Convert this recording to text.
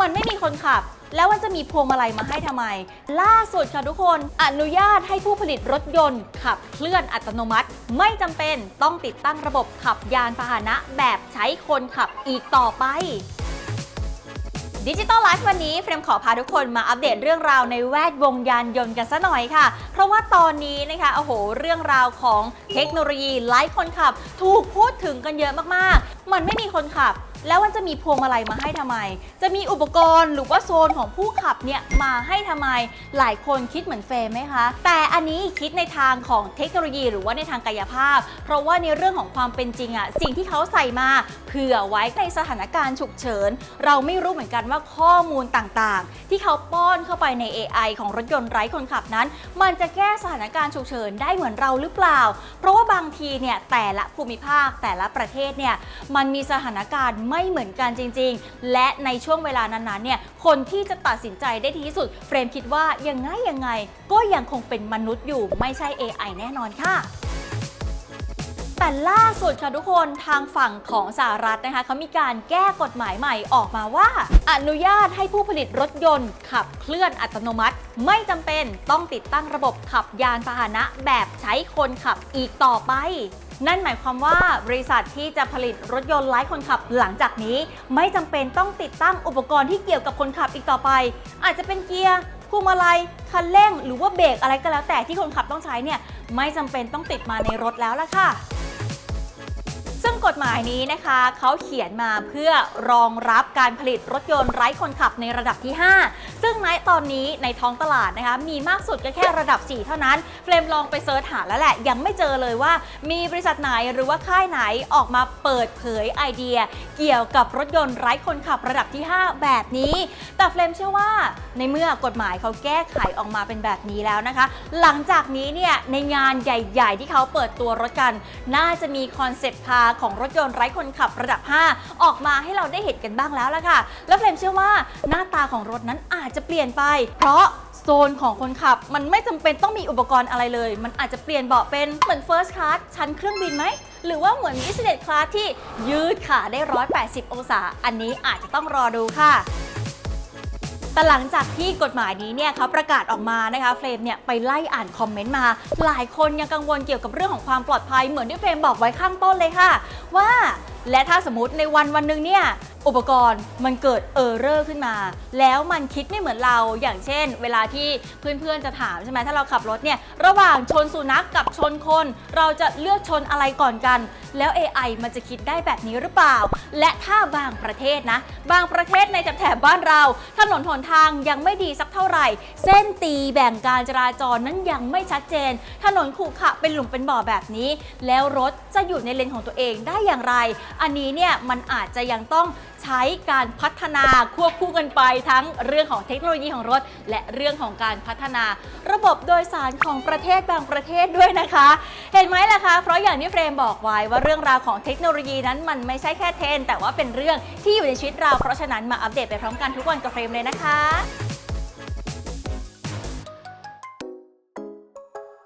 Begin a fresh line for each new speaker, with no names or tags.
มันไม่มีคนขับ แล้วมันจะมีพวงมาลัยมาให้ทำไม ล่าสุดค่ะทุกคนอนุญาตให้ผู้ผลิตรถยนต์ ขับเคลื่อนอัตโนมัติ ไม่จำเป็นต้องติดตั้งระบบขับยานพาหนะแบบใช้คนขับอีกต่อไปดิจิตอลไลฟ์วันนี้เฟรมขอพาทุกคนมาอัปเดตเรื่องราวในแวดวงยานยนต์กันซะหน่อยค่ะ เพราะว่าตอนนี้นะคะโอ้โห เรื่องราวของเทคโนโลยีไร้คนขับ ถูกพูดถึงกันเยอะมากๆ มันไม่มีคนขับ แล้วมันจะมีพวงมาลัยมาให้ทำไม จะมีอุปกรณ์หรือว่าโซนของผู้ขับเนี่ยมาให้ทำไม หลายคนคิดเหมือนเฟรมไหมคะ แต่อันนี้คิดในทางของเทคโนโลยี หรือว่าในทางกายภาพ เพราะว่าในเรื่องของความเป็นจริงอะสิ่งที่เขาใส่มาเผื่อไว้ในสถานการณ์ฉุกเฉิน เราไม่รู้เหมือนกันว่าข้อมูลต่างๆ ที่เขาป้อนเข้าไปใน AI ของรถยนต์ไร้คนขับนั้น มันจะแก้สถานการณ์ฉุกเฉินได้เหมือนเราหรือเปล่า เพราะว่าบางทีเนี่ยแต่ละภูมิภาคแต่ละประเทศเนี่ยมันมีสถานการณ์ไม่เหมือนกันจริง ๆ และในช่วงเวลานั้นๆเนี่ยคนที่จะตัดสินใจได้ดีที่สุด เฟรมคิดว่ายังไงยังไง ก็ยังคงเป็นมนุษย์อยู่ไม่ใช่ AI แน่นอนค่ะแต่ล่าสุดค่ะทุกคนทางฝั่งของสหรัฐนะคะเขามีการแก้กฎหมายใหม่ออกมาว่า อนุญาตให้ผู้ผลิตรถยนต์ ขับเคลื่อนอัตโนมัติ ไม่จำเป็นต้องติดตั้งระบบขับยานพาหนะแบบใช้คนขับอีกต่อไป นั่นหมายความว่าบริษัทที่จะผลิตรถยนต์ไร้คนขับหลังจากนี้ ไม่จำเป็นต้องติดตั้งอุปกรณ์ที่เกี่ยวกับคนขับอีกต่อไป อาจจะเป็นเกียร์พวงมาลัยคันเร่ง หรือว่าเบรกอะไรก็แล้วแต่ที่คนขับต้องใช้เนี่ยไม่จำเป็นต้องติดมาในรถแล้วล่ะค่ะ ฎหมายนี้นะคะ เขาเขียนมาเพื่อรองรับการผลิตรถยนต์ไร้คนขับในระดับที่ 5 ซึ่งในตอนนี้ในท้องตลาดนะคะ มีมากสุดก็แค่ระดับ 4 เท่านั้น เฟรมลองไปเซิร์ชหาแล้วแหละ ยังไม่เจอเลยว่า มีบริษัทไหนหรือว่าค่ายไหนออกมาเปิดเผยไอเดีย เกี่ยวกับรถยนต์ไร้คนขับระดับที่ 5 แบบนี้ แต่เฟรมเชื่อว่าในเมื่อกฎหมายเขาแก้ไขออกมาเป็นแบบนี้แล้วนะคะ หลังจากนี้เนี่ยในงานใหญ่ ๆ ที่เขาเปิดตัวรถกัน น่าจะมีคอนเซ็ปต์คาร์ของรถยนต์ไร้คนขับระดับ 5 ออกมาให้เราได้เห็นกันบ้างแล้วล่ะค่ะ แล้วเฟรมเชื่อว่าหน้าตาของรถนั้นอาจจะเปลี่ยนไป เพราะโซนของคนขับ มันไม่จำเป็นต้องมีอุปกรณ์อะไรเลย มันอาจจะเปลี่ยนเบาะเป็นเหมือน First Class ชั้นเครื่องบินไหม หรือว่าเหมือน Business Class ที่ยืดขาได้ 180 องศา อันนี้อาจจะต้องรอดูค่ะ แต่หลังจากที่กฎหมายนี้เนี่ยเขาประกาศออกมานะคะเฟรมเนี่ยไปไล่อ่านคอมเมนต์มา หลายคนยังกังวลเกี่ยวกับเรื่องของความปลอดภัยเหมือนที่เฟรมบอกไว้ข้างต้นเลยค่ะ ว่าและถ้าสมมติในวันวันหนึ่งเนี่ยอุปกรณ์มันเกิดเออร์เรอร์ขึ้นมา แล้วมันคิดไม่เหมือนเราอย่างเช่น เวลาที่เพื่อนๆจะถามใช่ไหมถ้าเราขับรถเนี่ยระหว่างชนสุนัขกับชนคน เราจะเลือกชนอะไรก่อนกัน แล้ว AI มันจะคิดได้แบบนี้หรือเปล่า และถ้าบางประเทศนะ บางประเทศในแถบบ้านเราถนนหนทางยังไม่ดีสักเท่าไหร่ เส้นตีแบ่งการจราจรนั้นยังไม่ชัดเจน ถนนขรุขระเป็นหลุมเป็นบ่อแบบนี้ แล้วรถจะอยู่ในเลนของตัวเองได้อย่างไรอันนี้เนี่ยมันอาจจะยังต้องใช้การพัฒนาควบคู่กันไปทั้งเรื่องของเทคโนโลยีของรถ และเรื่องของการพัฒนา ระบบโดยสารของประเทศบางประเทศด้วยนะคะ เห็นไหมล่ะคะ เพราะอย่างที่เฟรมบอกไว้ว่าเรื่องราวของเทคโนโลยีนั้นมันไม่ใช่แค่เทรนแต่ว่าเป็นเรื่องที่อยู่ในชีวิตเราเพราะฉะนั้นมาอัปเดตไปพร้อมกันทุกวันกับเฟรมเลยนะคะ